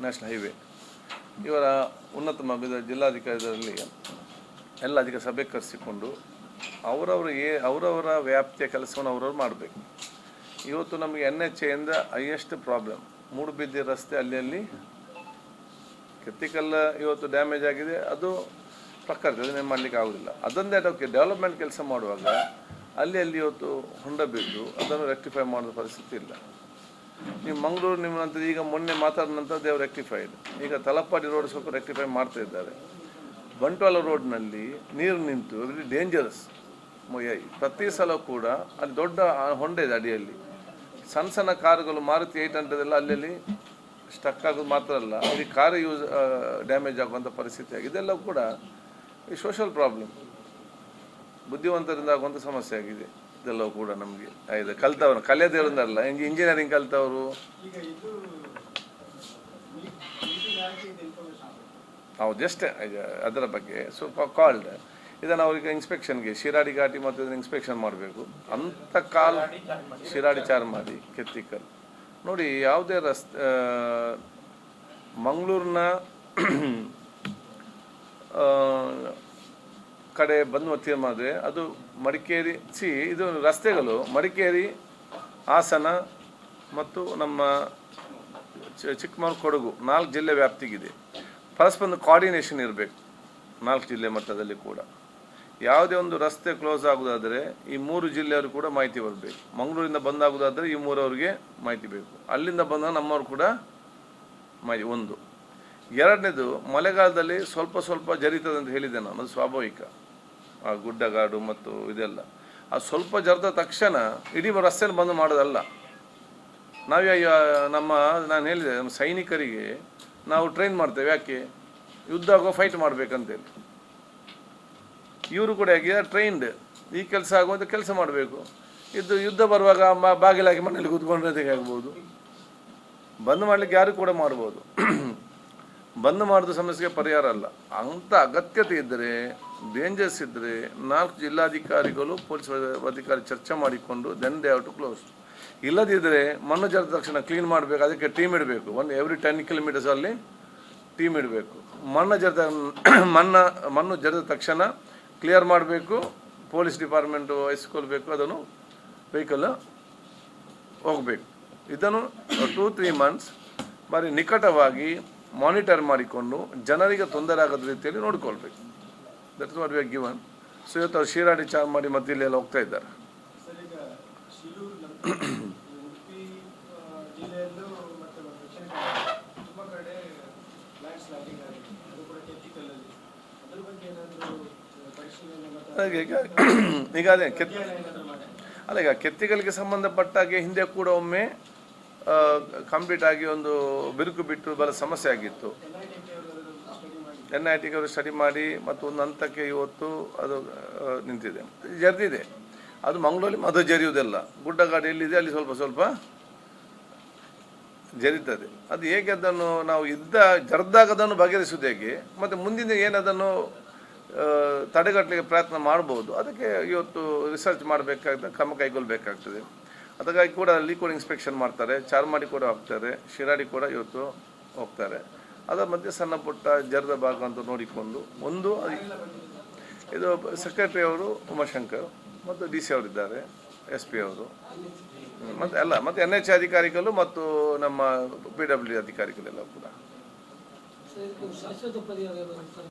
National highway ಇವರ ಉನ್ನತ ಮಗದ ಜಿಲ್ಲಾಧಿಕಾರಿಗಳಲ್ಲಿ ಎಲ್ಲ ಅದಕ್ಕೆ ಸಭೆ ಕರೆಸಿಕೊಂಡು ಅವರವರು ಏ, ಅವರವರ ವ್ಯಾಪ್ತಿಯ ಕೆಲಸವನ್ನು ಅವರವ್ರು ಮಾಡಬೇಕು. ಇವತ್ತು ನಮಗೆ ಎನ್ ಎಚ್ ಎಯಿಂದ ಹೈಯೆಸ್ಟ್ ಪ್ರಾಬ್ಲಮ್ ಮೂಡುಬಿದ್ದೆ ರಸ್ತೆ ಅಲ್ಲಿ ಅಲ್ಲಿ ಕೆತ್ತಿಕಲ್ಲ ಇವತ್ತು ಡ್ಯಾಮೇಜ್ ಆಗಿದೆ. ಅದು ಪ್ರಕೃತಿ ಅದನ್ನೇನು ಮಾಡಲಿಕ್ಕೆ ಆಗೋದಿಲ್ಲ. ಅದೊಂದೇ ಅದಕ್ಕೆ ಡೆವಲಪ್ಮೆಂಟ್ ಕೆಲಸ ಮಾಡುವಾಗ ಅಲ್ಲಿ ಅಲ್ಲಿ ಇವತ್ತು ಹೊಂಡ ಬಿದ್ದು ಅದನ್ನು ರೆಕ್ಟಿಫೈ ಮಾಡೋ ಪರಿಸ್ಥಿತಿ ಇಲ್ಲ. ನೀವು ಮಂಗಳೂರು ನಿಮ್ಮಂತ ಈಗ ಮೊನ್ನೆ ಮಾತಾಡಿದ ನಂತರ ದೇವ್ ರೆಕ್ಟಿಫೈಡ್ ಈಗ ತಲಪ್ಪಾಡಿ ರೋಡ್ ಸ್ವಲ್ಪ ರೆಕ್ಟಿಫೈ ಮಾಡ್ತಾ ಇದ್ದಾರೆ. ಬಂಟ್ವಾಳ ರೋಡ್ನಲ್ಲಿ ನೀರು ನಿಂತು ವೆರಿ ಡೇಂಜರಸ್ ಪ್ರತಿ ಸಲ ಕೂಡ ಅಲ್ಲಿ ದೊಡ್ಡ ಹೊಂಡ ಇದೆ ಅಡಿಯಲ್ಲಿ. ಸಣ್ಣ ಸಣ್ಣ ಕಾರುಗಳು, ಮಾರುತಿ ಏಯ್ಟ್ ಹಂಡ್ರೆಡ್ ಎಲ್ಲ ಅಲ್ಲಿ ಸ್ಟಕ್ ಆಗೋದು ಮಾತ್ರ ಅಲ್ಲ ಅಲ್ಲಿ ಕಾರ್ ಯೂಸ್ ಡ್ಯಾಮೇಜ್ ಆಗುವಂಥ ಪರಿಸ್ಥಿತಿ ಆಗಿದೆ. ಇದೆಲ್ಲ ಕೂಡ ಈ ಸೋಷಲ್ ಪ್ರಾಬ್ಲಮ್ ಬುದ್ಧಿವಂತರಿಂದ ಆಗುವಂಥ ಸಮಸ್ಯೆ ಆಗಿದೆ. ಇದೆಲ್ಲವೂ ಕೂಡ ನಮಗೆ ಇದು ಕಲ್ತವರು ಕಲಿಯೋದಿರೋದಲ್ಲ ಇಂಜಿನಿಯರಿಂಗ್ ಕಲ್ತವರು? ನಾವು ಜಸ್ಟ್ ಅದರ ಬಗ್ಗೆ ಸ್ವಲ್ಪ ಕಾಲ್ಡ್ ಇದನ್ನು ಅವ್ರಿಗೆ ಇನ್ಸ್ಪೆಕ್ಷನ್ಗೆ ಶಿರಾಡಿ ಘಾಟಿ ಮತ್ತು ಇದನ್ನು ಇನ್ಸ್ಪೆಕ್ಷನ್ ಮಾಡಬೇಕು. ಅಂಥ ಕಾಲ್ ಶಿರಾಡಿ ಚಾರ್ಮಾಡಿ ಕೆತ್ತಿಕಲ್ ನೋಡಿ, ಯಾವುದೇ ರಸ್ತೆ ಮಂಗಳೂರಿನ ಕಡೆ ಬಂದು ತೀರ್ಮಾನ ಅದು ಮಡಿಕೇರಿ ಸಿ ಇದು ರಸ್ತೆಗಳು, ಮಡಿಕೇರಿ, ಹಾಸನ ಮತ್ತು ನಮ್ಮ ಚಿಕ್ಕಮಗಳೂರು ಕೊಡಗು ನಾಲ್ಕು ಜಿಲ್ಲೆ ವ್ಯಾಪ್ತಿಗಿದೆ. ಪರಸ್ಪರ ಒಂದು ಕೋಆರ್ಡಿನೇಷನ್ ಇರಬೇಕು, ನಾಲ್ಕು ಜಿಲ್ಲೆ ಮಟ್ಟದಲ್ಲಿ ಕೂಡ. ಯಾವುದೇ ಒಂದು ರಸ್ತೆ ಕ್ಲೋಸ್ ಆಗೋದಾದರೆ ಈ ಮೂರು ಜಿಲ್ಲೆಯವರು ಕೂಡ ಮಾಹಿತಿ ಬರಬೇಕು. ಮಂಗಳೂರಿಂದ ಬಂದಾಗೋದಾದರೆ ಈ ಮೂರವರಿಗೆ ಮಾಹಿತಿ ಬೇಕು. ಅಲ್ಲಿಂದ ಬಂದಾಗ ನಮ್ಮವರು ಕೂಡ ಮಾಹಿತಿ, ಒಂದು. ಎರಡನೇದು, ಮಳೆಗಾಲದಲ್ಲಿ ಸ್ವಲ್ಪ ಸ್ವಲ್ಪ ಜರಿತದೆ ಅಂತ ಹೇಳಿದೆ ನಾನು, ಅದು ಸ್ವಾಭಾವಿಕ. ಆ ಗುಡ್ಡಗಾಡು ಮತ್ತು ಇದೆಲ್ಲ. ಆ ಸ್ವಲ್ಪ ಜರ್ದ ತಕ್ಷಣ ಇಡೀ ರಸ್ತೆಯಲ್ಲಿ ಬಂದು ಮಾಡೋದಲ್ಲ. ನಾವು ನಮ್ಮ, ನಾನು ಹೇಳಿದೆ, ನಮ್ಮ ಸೈನಿಕರಿಗೆ ನಾವು ಟ್ರೈನ್ ಮಾಡ್ತೇವೆ. ಯಾಕೆ? ಯುದ್ಧ ಆಗೋ ಫೈಟ್ ಮಾಡಬೇಕಂತೇಳಿ. ಇವರು ಕೂಡ ಹೇಗೆ ಟ್ರೈನ್ಡ್ ಈ ಕೆಲಸ ಆಗುವಂಥ ಕೆಲಸ ಮಾಡಬೇಕು. ಇದು ಯುದ್ಧ ಬರುವಾಗ ಬಾಗಿಲಾಗಿ ಮನೇಲಿ ಕೂತ್ಕೊಂಡ್ರೆ ಆಗ್ಬೋದು? ಬಂದ್ ಮಾಡ್ಲಿಕ್ಕೆ ಯಾರು ಕೂಡ ಮಾಡ್ಬೋದು. ಬಂದ್ ಮಾಡಿದ ಸಮಸ್ಯೆಗೆ ಪರಿಹಾರ ಅಲ್ಲ. ಅಂಥ ಅಗತ್ಯತೆ ಇದ್ದರೆ ಡೇಂಜರ್ಸ್ ಇದ್ದರೆ ನಾಲ್ಕು ಜಿಲ್ಲಾಧಿಕಾರಿಗಳು, ಪೊಲೀಸ್ ಅಧಿಕಾರಿ ಚರ್ಚೆ ಮಾಡಿಕೊಂಡು then they have to close ಇಲ್ಲದಿದ್ದರೆ ಮಣ್ಣು ಜರದ ತಕ್ಷಣ ಕ್ಲೀನ್ ಮಾಡಬೇಕು, ಅದಕ್ಕೆ ಟೀಮ್ ಇಡಬೇಕು. ಒಂದು ಎವ್ರಿ ಟೆನ್ ಕಿಲೋಮೀಟರ್ಸಲ್ಲಿ ಟೀಮ್ ಇಡಬೇಕು. ಮಣ್ಣು ಜರದ, ಮಣ್ಣು ಮಣ್ಣು ಜರದ ತಕ್ಷಣ ಕ್ಲಿಯರ್ ಮಾಡಬೇಕು ಪೊಲೀಸ್ ಡಿಪಾರ್ಟ್ಮೆಂಟು ವಹಿಸ್ಕೊಳ್ಬೇಕು ಅದನ್ನು ವೆಹಿಕಲ್ ಹೋಗಬೇಕು. ಇದನ್ನು ಟೂ ತ್ರೀ ಮಂತ್ಸ್ ಬಾರಿ ನಿಕಟವಾಗಿ ಮಾನಿಟರ್ ಮಾಡಿಕೊಂಡು ಜನರಿಗೆ ತೊಂದರೆ ಆಗದ ರೀತಿಯಲ್ಲಿ ನೋಡ್ಕೊಳ್ಬೇಕು. That what we are given so ಇವತ್ತು ಅವ್ರು ಶಿರಾಡಿ ಚಾರ್ ಮಾಡಿ ಮತ್ತೆ ಇಲ್ಲೆಲ್ಲ ಹೋಗ್ತಾ ಇದ್ದಾರೆ. ಈಗ ಅದು ಕೆತ್ತಿ ಅಲ್ಲ, ಈಗ ಕೆತ್ತಿಗಳಿಗೆ ಸಂಬಂಧಪಟ್ಟಾಗೆ ಹಿಂದೆ ಕೂಡ ಒಮ್ಮೆ ಕಂಪ್ಲೀಟ್ ಆಗಿ ಒಂದು ಬಿರುಕು ಬಿಟ್ಟು ಬಹಳ ಸಮಸ್ಯೆ ಆಗಿತ್ತು. ಎನ್ ಐ ಟಿ ಅವರು ಸ್ಟಡಿ ಮಾಡಿ ಮತ್ತು ಒಂದು ಹಂತಕ್ಕೆ ಇವತ್ತು ಅದು ನಿಂತಿದೆ. ಜರಿದಿದೆ. ಅದು ಮಂಗಳೂರಲ್ಲಿ ಅದು ಜರಿಯುವುದಿಲ್ಲ. ಗುಡ್ಡಗಾಡು ಎಲ್ಲಿದೆ, ಅಲ್ಲಿ ಸ್ವಲ್ಪ ಸ್ವಲ್ಪ ಜರಿತದೆ. ಅದು ಹೇಗೆ ಅದನ್ನು ನಾವು ಇದ್ದ ಜರ್ದಾಗ ಅದನ್ನು ಬಗೆಹರಿಸುವುದು ಹೇಗೆ, ಮತ್ತು ಮುಂದಿನ ಏನದನ್ನು ತಡೆಗಟ್ಟಲಿಕ್ಕೆ ಪ್ರಯತ್ನ ಮಾಡ್ಬೋದು. ಅದಕ್ಕೆ ಇವತ್ತು ರಿಸರ್ಚ್ ಮಾಡಬೇಕಾಗ್ತದೆ, ಕ್ರಮ ಕೈಗೊಳ್ಳಬೇಕಾಗ್ತದೆ ಅದಕ್ಕಾಗಿ ಕೂಡ ಅಲ್ಲಿ ಕೂಡ ಇನ್ಸ್ಪೆಕ್ಷನ್ ಮಾಡ್ತಾರೆ, ಚಾರ್ಮಾಡಿ ಕೂಡ ಹೋಗ್ತಾರೆ, ಶಿರಾಡಿ ಕೂಡ ಇವತ್ತು ಹೋಗ್ತಾರೆ. ಅದರ ಮಧ್ಯೆ ಸಣ್ಣ ಪುಟ್ಟ ಜರದ ಭಾಗ ಅಂತ ನೋಡಿಕೊಂಡು, ಒಂದು ಇದು ಸೆಕ್ರೆಟರಿ ಅವರು ಉಮಾಶಂಕರ್ ಮತ್ತು ಡಿ ಸಿ ಅವರಿದ್ದಾರೆ ಎಸ್ ಪಿ ಅವರು. ಮತ್ತು ಅಲ್ಲ, ಮತ್ತು ಎನ್ ಎಚ್ ಅಧಿಕಾರಿಗಳು ಮತ್ತು ನಮ್ಮ ಪಿ ಡಬ್ಲ್ಯೂ ಅಧಿಕಾರಿಗಳೆಲ್ಲ ಕೂಡ.